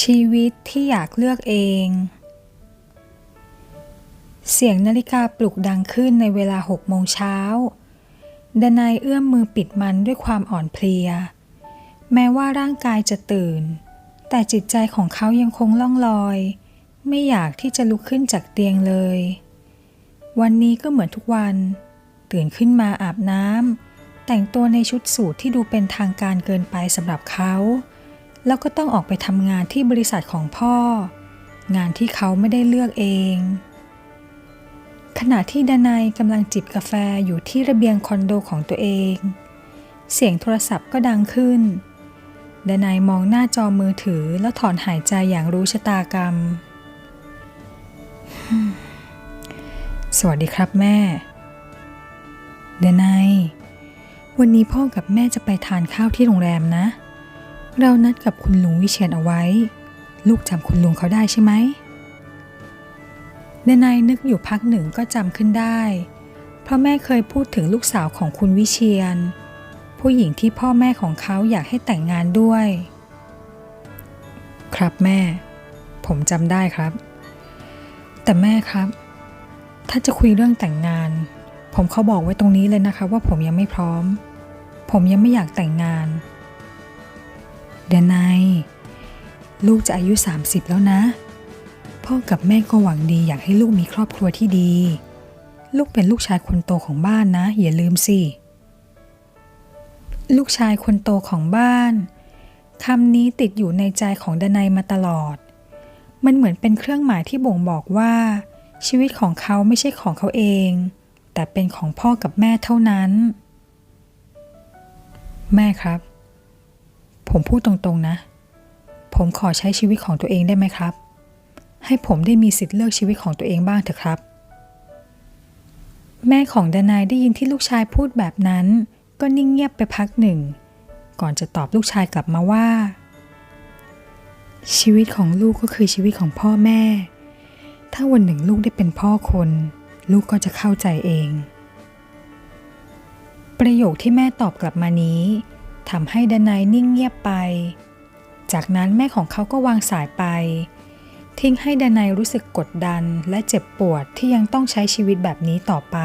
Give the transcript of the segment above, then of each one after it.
ชีวิตที่อยากเลือกเอง เสียงนาฬิกาปลุกดังขึ้นในเวลาหกโมงเช้า ดนายเอื้อมมือปิดมันด้วยความอ่อนเพลีย แม้ว่าร่างกายจะตื่น แต่จิตใจของเขายังคงล่องลอย ไม่อยากที่จะลุกขึ้นจากเตียงเลย วันนี้ก็เหมือนทุกวัน ตื่นขึ้นมาอาบน้ำแต่งตัวในชุดสูทที่ดูเป็นทางการเกินไปสำหรับเขา แล้วก็ต้องออกไปทำงานที่บริษัทของพ่อ งานที่เขาไม่ได้เลือกเอง ขณะที่ดนายกำลังจิบกาแฟอยู่ที่ระเบียงคอนโดของตัวเอง เสียงโทรศัพท์ก็ดังขึ้นดนายมองหน้าจอมือถือแล้วถอนหายใจอย่างรู้ชะตากรรม สวัสดีครับแม่ เดนายวันนี้พ่อกับแม่จะไปทานข้าวที่โรงแรมนะ เรานัดกับคุณลุงวิเชียนเอาไว้ ลูกจำคุณลุงเขาได้ใช่ไหมเดนายนึกอยู่พักหนึ่งก็จำขึ้นได้ เพราะแม่เคยพูดถึงลูกสาวของคุณวิเชียน ผู้หญิงที่พ่อแม่ของเขาอยากให้แต่งงานด้วย ครับแม่ ผมจำได้ครับ แต่แม่ครับ ถ้าจะคุยเรื่องแต่งงาน ผมเขาบอกไว้ตรงนี้เลยนะคะ ว่าผมยังไม่พร้อม ผมยังไม่อยากแต่งงานเดนายลูกจะอายุ 30 แล้วนะ พ่อกับแม่ก็หวังดีอยากให้ลูกมีครอบครัวที่ดี ลูกเป็นลูกชายคนโตของบ้านนะ อย่าลืมสิ ลูกชายคนโตของบ้านคำนี้ติดอยู่ในใจของดนายมาตลอด มันเหมือนเป็นเครื่องหมายที่บ่งบอกว่า ชีวิตของเขาไม่ใช่ของเขาเอง แต่เป็นของพ่อกับแม่เท่านั้น แม่ครับ ผมพูดตรงๆนะ ผมขอใช้ชีวิตของตัวเองได้ไหมครับ ให้ผมได้มีสิทธิ์เลือกชีวิตของตัวเองบ้างเถอะครับ แม่ของดนายได้ยินที่ลูกชายพูดแบบนั้น ก็นิ่งเงียบไปพักหนึ่ง ก่อนจะตอบลูกชายกลับมาว่า ชีวิตของลูกก็คือชีวิตของพ่อแม่ ถ้าวันหนึ่งลูกได้เป็นพ่อคน ลูกก็จะเข้าใจเอง ประโยคที่แม่ตอบกลับมานี้ ทำให้ดนายนิ่งเงียบไป จากนั้นแม่ของเขาก็วางสายไป ทิ้งให้ดนายรู้สึกกดดันและเจ็บปวดที่ยังต้องใช้ชีวิตแบบนี้ต่อไป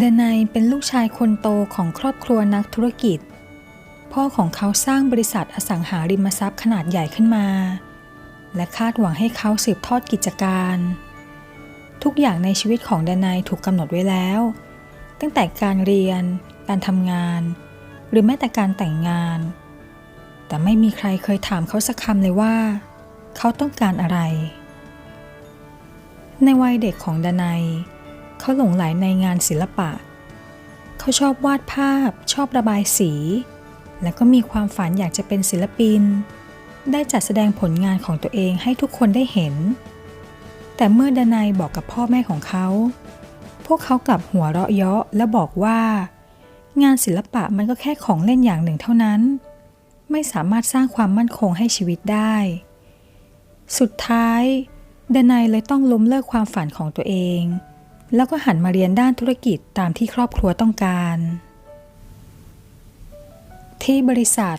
ดนายเป็นลูกชายคนโตของครอบครัวนักธุรกิจ พ่อของเขาสร้างบริษัทอสังหาริมทรัพย์ขนาดใหญ่ขึ้นมา และคาดหวังให้เขาสืบทอดกิจการ ทุกอย่างในชีวิตของดนายถูกกำหนดไว้แล้ว ตั้งแต่การเรียน การทำงาน หรือแม้แต่การแต่งงาน แต่ไม่มีใครเคยถามเขาสักคำเลยว่า เขาต้องการอะไร ในวัยเด็กของดนายเขาหลงไหลในงานศิลปะ เขาชอบวาดภาพ ชอบระบายสี และก็มีความฝันอยากจะเป็นศิลปิน ได้จัดแสดงผลงานของตัวเองให้ทุกคนได้เห็น แต่เมื่อดนายบอกกับพ่อแม่ของเขา พวกเขากลับหัวเราะเยาะและบอกว่า งานศิลปะมันก็แค่ของเล่นอย่างหนึ่งเท่านั้น ไม่สามารถสร้างความมั่นคงให้ชีวิตได้ สุดท้ายดนายเลยต้องล้มเลิกความฝันของตัวเอง แล้วก็หันมาเรียนด้านธุรกิจตามที่ครอบครัวต้องการ ที่บริษัท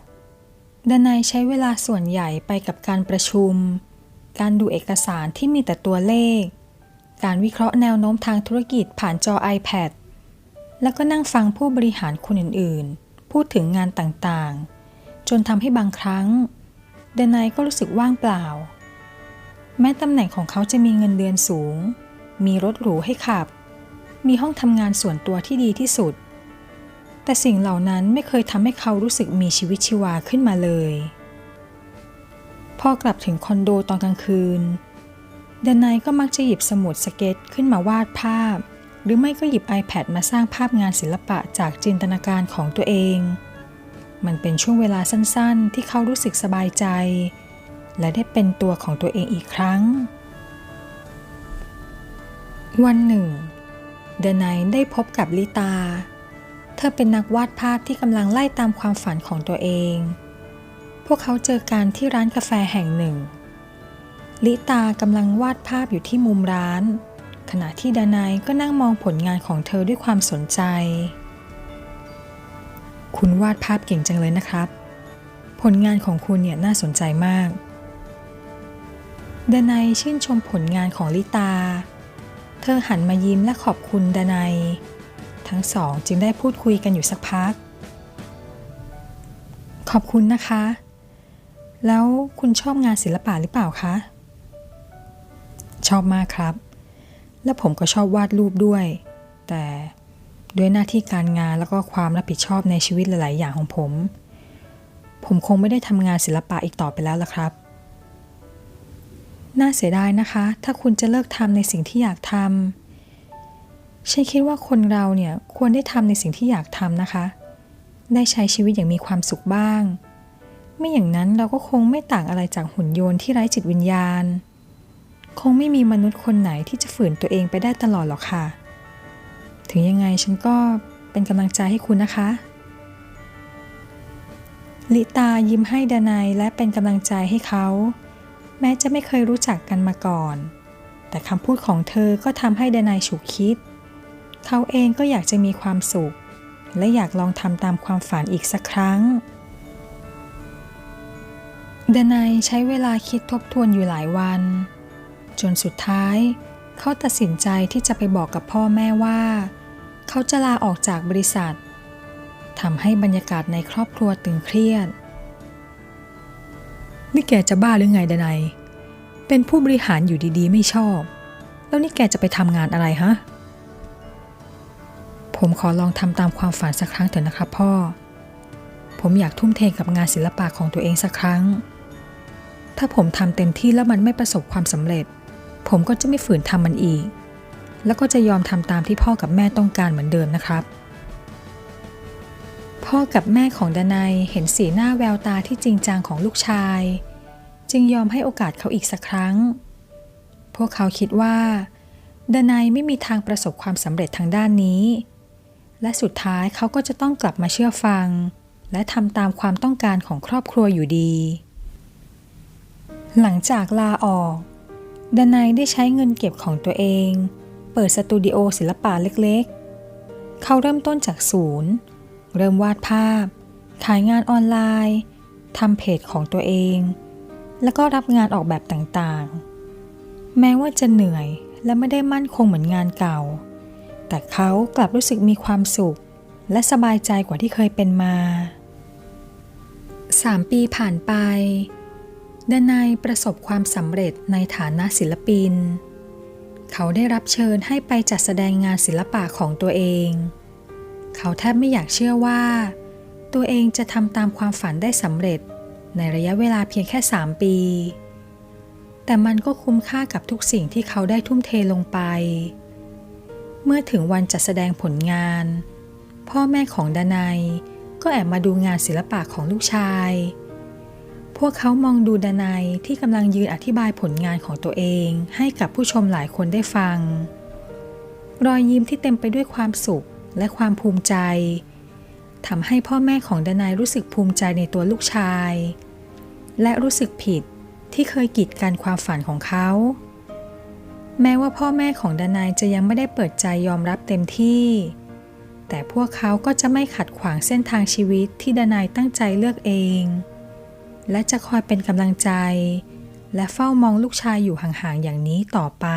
ดนายใช้เวลาส่วนใหญ่ไปกับการประชุม การดูเอกสารที่มีแต่ตัวเลข การวิเคราะห์แนวโน้มทางธุรกิจผ่านจอ iPad แล้วก็นั่งฟังผู้บริหารคนอื่นๆ พูดถึงงานต่างๆ จนทำให้บางครั้งเดนายก็รู้สึกว่างเปล่า แม้ตำแหน่งของเขาจะมีเงินเดือนสูง มีรถหรูให้ขับ มีห้องทำงานส่วนตัวที่ดีที่สุด แต่สิ่งเหล่านั้นไม่เคยทำให้เขารู้สึกมีชีวิตชีวาขึ้นมาเลย พอกลับถึงคอนโดตอนกลางคืน ดนายก็มักจะหยิบสมุดสเก็ตขึ้นมาวาดภาพ หรือไม่ก็หยิบ iPad มาสร้างภาพงานศิลปะจากจินตนาการของตัวเอง มันเป็นช่วงเวลาสั้นๆ ที่เขารู้สึกสบายใจ และได้เป็นตัวของตัวเองอีกครั้ง วันหนึ่งเดนายได้พบกับลิตา เธอเป็นนักวาดภาพที่กำลังไล่ตามความฝันของตัวเอง พวกเขาเจอกันที่ร้านกาแฟแห่งหนึ่ง ลิตากำลังวาดภาพอยู่ที่มุมร้าน ขณะที่ดานายก็นั่งมองผลงานของเธอด้วยความสนใจ คุณวาดภาพเก่งจังเลยนะครับ ผลงานของคุณเนี่ยน่าสนใจมาก ดานัยชื่นชมผลงานของลิตา เธอหันมายิ้มและขอบคุณดานัยทั้งสองจึงได้พูดคุยกันอยู่สักพัก ขอบคุณนะคะ แล้วคุณชอบงานศิลปะหรือเปล่าคะ ชอบมากครับ และผมก็ชอบวาดรูปด้วย แต่ด้วยหน้าที่การงานแล้วก็ความรับผิดชอบในชีวิตหลาย ๆ อย่างของผม ผมคงไม่ได้ทำงานศิลปะอีกต่อไปแล้วละครับ น่าเสียดายนะคะ ถ้าคุณจะเลิกทำในสิ่งที่อยากทำฉันคิดว่าคนเราเนี่ยควรได้ทำในสิ่งที่อยากทำนะคะ ได้ใช้ชีวิตอย่างมีความสุขบ้าง ไม่อย่างนั้นเราก็คงไม่ต่างอะไรจากหุ่นยนต์ที่ไร้จิตวิญญาณ คงไม่มีมนุษย์คนไหนที่จะฝืนตัวเองไปได้ตลอดหรอกค่ะ ถึงยังไงฉันก็เป็นกำลังใจให้คุณนะคะ ลิตายิ้มให้ดนัยและเป็นกำลังใจให้เขา แม้จะไม่เคยรู้จักกันมาก่อน แต่คำพูดของเธอก็ทำให้ดนัยฉุกคิด เขาเองก็อยากจะมีความสุข และอยากลองทำตามความฝันอีกสักครั้งดนัยใช้เวลาคิดทบทวนอยู่หลายวัน จนสุดท้าย เขาตัดสินใจที่จะไปบอกกับพ่อแม่ว่า เขาจะลาออกจากบริษัททำให้บรรยากาศในครอบครัวตึงเครียด นี่แกจะบ้าหรือไงดนัยเป็นผู้บริหารอยู่ดีๆ ไม่ชอบ แล้วนี่แกจะไปทำงานอะไรฮะ ผมขอลองทำตามความฝันสักครั้งเถอะนะครับพ่อ ผมอยากทุ่มเทกับงานศิลปะของตัวเองสักครั้ง ถ้าผมทำเต็มที่แล้วมันไม่ประสบความสำเร็จ ผมก็จะไม่ฝืนทำมันอีก แล้วก็จะยอมทำตามที่พ่อกับแม่ต้องการเหมือนเดิมนะครับ พ่อกับแม่ของดนัยเห็นสีหน้าแววตาที่จริงจังของลูกชาย จึงยอมให้โอกาสเขาอีกสักครั้ง พวกเขาคิดว่าดนัยไม่มีทางประสบความสำเร็จทางด้านนี้ และสุดท้ายเขาก็จะต้องกลับมาเชื่อฟัง และทำตามความต้องการของครอบครัวอยู่ดี หลังจากลาออก ดนัยได้ใช้เงินเก็บของตัวเอง เปิดสตูดิโอศิลปะเล็กๆ เขาเริ่มต้นจากศูนย์ เริ่มวาดภาพ ขายงานออนไลน์ทำเพจของตัวเอง แล้วก็รับงานออกแบบต่างๆ แม้ว่าจะเหนื่อยและไม่ได้มั่นคงเหมือนงานเก่า แต่เขากลับรู้สึกมีความสุข และสบายใจกว่าที่เคยเป็นมาสามปีผ่านไป ดนัยประสบความสำเร็จในฐานะศิลปิน เขาได้รับเชิญให้ไปจัดแสดงงานศิลปะของตัวเอง เขาแทบไม่อยากเชื่อว่า ตัวเองจะทำตามความฝันได้สำเร็จในระยะเวลาเพียงแค่ 3 ปี แต่มันก็คุ้มค่ากับทุกสิ่งที่เขาได้ทุ่มเทลงไป เมื่อถึงวันจัดแสดงผลงาน พ่อแม่ของดนัยก็แอบมาดูงานศิลปะของลูกชาย พวกเขามองดูดนัยที่กำลังยืนอธิบายผลงานของตัวเอง ให้กับผู้ชมหลายคนได้ฟัง รอยยิ้มที่เต็มไปด้วยความสุขและความภูมิใจทำให้พ่อแม่ของดนัยรู้สึกภูมิใจในตัวลูกชาย และรู้สึกผิดที่เคยกีดกันความฝันของเขา แม้ว่าพ่อแม่ของดนัยจะยังไม่ได้เปิดใจยอมรับเต็มที่ แต่พวกเขาก็จะไม่ขัดขวางเส้นทางชีวิตที่ดนัยตั้งใจเลือกเอง และจะคอยเป็นกำลังใจ และเฝ้ามองลูกชายอยู่ห่างๆอย่างนี้ต่อไป